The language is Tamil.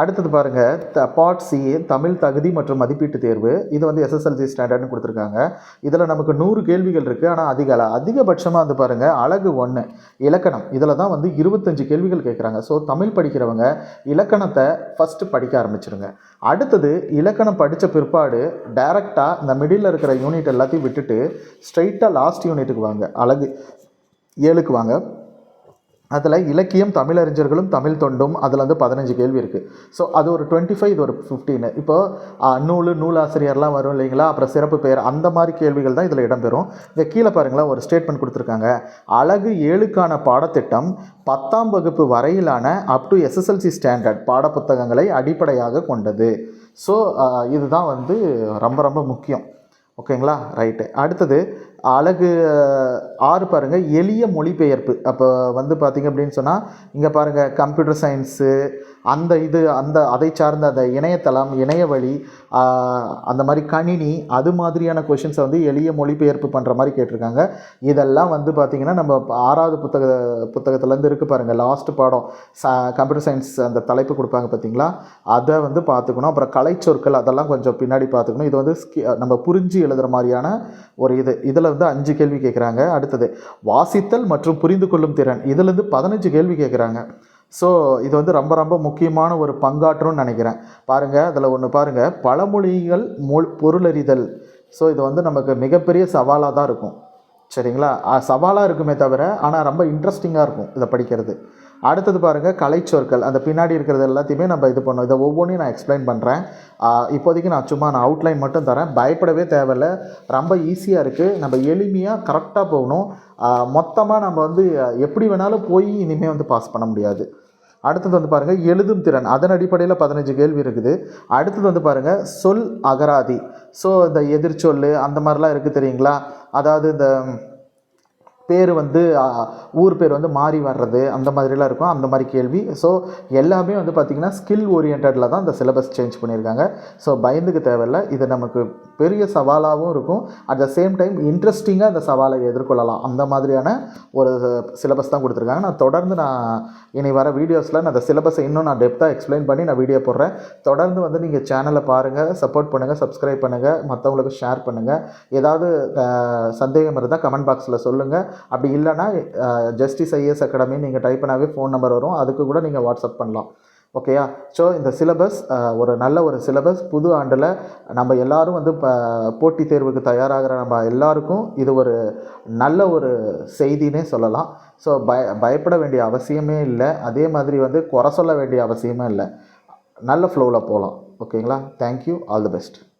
அடுத்தது பாருங்கள் த பார்ட் சி தமிழ் தகுதி மற்றும் மதிப்பீட்டு தேர்வு. இது வந்து எஸ்எஸ்எல்சி ஸ்டாண்டர்ட்னு கொடுத்துருக்காங்க. இதில் நமக்கு நூறு கேள்விகள் இருக்குது ஆனால் அதிக அதிகபட்சமாக வந்து பாருங்கள் அழகு ஒன்று இலக்கணம். இதில் தான் வந்து இருபத்தஞ்சு கேள்விகள் கேட்குறாங்க. ஸோ தமிழ் படிக்கிறவங்க இலக்கணத்தை ஃபஸ்ட்டு படிக்க ஆரம்பிச்சிருங்க. அடுத்தது இலக்கணம் படித்த பிற்பாடு டைரெக்டாக இந்த மிடில் இருக்கிற யூனிட் எல்லாத்தையும் விட்டுட்டு ஸ்ட்ரைட்டாக லாஸ்ட் யூனிட்டுக்கு வாங்க. அழகு. ஏழுக்கு வாங்க. அதில் இலக்கியம் தமிழறிஞர்களும் தமிழ் தொண்டும் அதில் வந்து பதினஞ்சு கேள்வி இருக்குது ஸோ அது ஒரு டுவெண்ட்டி ஃபைவ் இது ஒரு ஃபிஃப்டீனு இப்போது நூல் நூலாசிரியர்லாம் வரும் இல்லைங்களா? அப்புறம் சிறப்பு பெயர் அந்த மாதிரி கேள்விகள் தான் இதில் இடம்பெறும். இங்கே கீழே பாருங்களா ஒரு ஸ்டேட்மெண்ட் கொடுத்துருக்காங்க. அழகு ஏழுக்கான பாடத்திட்டம் பத்தாம் வகுப்பு வரையிலான அப் டு எஸ்எஸ்எல்சி ஸ்டாண்டர்ட் பாடப்புத்தகங்களை அடிப்படையாக கொண்டது. ஸோ இதுதான் வந்து ரொம்ப ரொம்ப முக்கியம். ஓகேங்களா? ரைட்டு அடுத்தது அழகு ஆறு பாருங்கள் எளிய மொழிபெயர்ப்பு. அப்போ வந்து பார்த்தீங்க அப்படின்னு சொன்னால் இங்கே பாருங்கள் கம்ப்யூட்டர் சயின்ஸு அந்த இது அந்த அதை சார்ந்த அந்த இணையதளம் இணையவழி அந்த மாதிரி கணினி அது மாதிரியான கொஷின்ஸை வந்து எளிய மொழிபெயர்ப்பு பண்ணுற மாதிரி கேட்டிருக்காங்க. இதெல்லாம் வந்து பார்த்திங்கன்னா நம்ம ஆறாவது புத்தக புத்தகத்துலேருந்து இருக்குது பாருங்கள் லாஸ்ட் பாடம் ச கம்ப்யூட்டர் சயின்ஸ் அந்த தலைப்பு கொடுப்பாங்க பார்த்தீங்களா அதை வந்து பார்த்துக்கணும் அப்புறம் கலைச்சொற்கள் அதெல்லாம் கொஞ்சம் பின்னாடி பார்த்துக்கணும் இது வந்து ஸ்கி நம்ம புரிஞ்சு எழுதுகிற மாதிரியான ஒரு இது. இதில் வந்து அஞ்சு கேள்வி கேட்குறாங்க அடுத்தது வாசித்தல் மற்றும் புரிந்து கொள்ளும் திறன். இதுலேருந்து பதினஞ்சு கேள்வி கேட்குறாங்க ஸோ இது வந்து ரொம்ப ரொம்ப முக்கியமான ஒரு பங்காற்றும்னு நினைக்கிறேன். பாருங்கள் அதில் ஒன்று பாருங்கள் பழமொழிகள் மொழ் பொருளறிதல். ஸோ இது வந்து நமக்கு மிகப்பெரிய சவாலாக தான் இருக்கும். சரிங்களா? சவாலாக இருக்குமே தவிர ஆனால் ரொம்ப இன்ட்ரெஸ்டிங்காக இருக்கும் இதை படிக்கிறது. அடுத்தது பாருங்கள் கலைச்சொற்கள். அந்த பின்னாடி இருக்கிறது எல்லாத்தையுமே நம்ம இது பண்ணோம் இதை ஒவ்வொன்றையும் நான் எக்ஸ்பிளைன் பண்ணுறேன் இப்போதைக்கு நான் சும்மா நான் அவுட்லைன் மட்டும் தரேன். பயப்படவே தேவையில்ல. ரொம்ப ஈஸியாக இருக்குது நம்ம எளிமையாக கரெக்டாக போகணும். மொத்தமாக நம்ம வந்து எப்படி வேணாலும் போய் இனிமேல் வந்து பாஸ் பண்ண முடியாது. அடுத்தது வந்து பாருங்கள் எழுதும் திறன். அதன் அடிப்படையில் பதினஞ்சு கேள்வி இருக்குது. அடுத்தது வந்து பாருங்கள் சொல் அகராதி. ஸோ இந்த எதிர்ச்சொல் அந்த மாதிரிலாம் இருக்குது தெரியுங்களா? அதாவது இந்த பேர் வந்து ஊர் பேர் வந்து மாறி வர்றது அந்த மாதிரிலாம் இருக்கும். அந்த மாதிரி கேள்வி. ஸோ எல்லாமே வந்து பார்த்திங்கன்னா ஸ்கில் ஓரியன்டில் தான் இந்த சிலபஸ் சேஞ்ச் பண்ணியிருக்காங்க. ஸோ பயந்துக்கு தேவையில்ல. இது நமக்கு பெரிய சவாலாகவும் இருக்கும். அட் த சேம் டைம் இன்ட்ரெஸ்டிங்காக அந்த சவாலை எதிர்கொள்ளலாம். அந்த மாதிரியான ஒரு சிலபஸ் தான் கொடுத்துருக்காங்க. நான் தொடர்ந்து நான் இனி வர வீடியோஸில் நான் அந்த சிலபஸை இன்னும் நான் டெப்த்தாக எக்ஸ்பிளைன் பண்ணி நான் வீடியோ போடுறேன். தொடர்ந்து வந்து நீங்கள் சேனலை பாருங்கள் சப்போர்ட் பண்ணுங்கள் சப்ஸ்கிரைப் பண்ணுங்கள் மற்றவங்களுக்கு ஷேர் பண்ணுங்கள் ஏதாவது சந்தேகம் இருந்தால் கமெண்ட் பாக்ஸில் சொல்லுங்கள் அப்படி இல்லைன்னா ஜஸ்டிஸ் ஐஎஸ் அகாடமி நீங்கள் டைப் பண்ணாவே ஃபோன் நம்பர் வரும். அதுக்கு கூட நீங்கள் வாட்ஸ்அப் பண்ணலாம். ஓகேயா ஸோ இந்த சிலபஸ் uh, ஒரு நல்ல ஒரு சிலபஸ் புது ஆண்டில் நம்ம எல்லாரும் வந்து இப்போ போட்டித் தேர்வுக்கு தயாராகிற நம்ம எல்லாருக்கும் இது ஒரு நல்ல ஒரு செய்தினே சொல்லலாம். ஸோ பய பயப்பட வேண்டிய அவசியமே இல்லை. அதே மாதிரி வந்து குறை சொல்ல வேண்டிய அவசியமே இல்லை. நல்ல ஃப்ளோவில் போகலாம் ஓகேங்களா தேங்க்யூ ஆல் தி பெஸ்ட்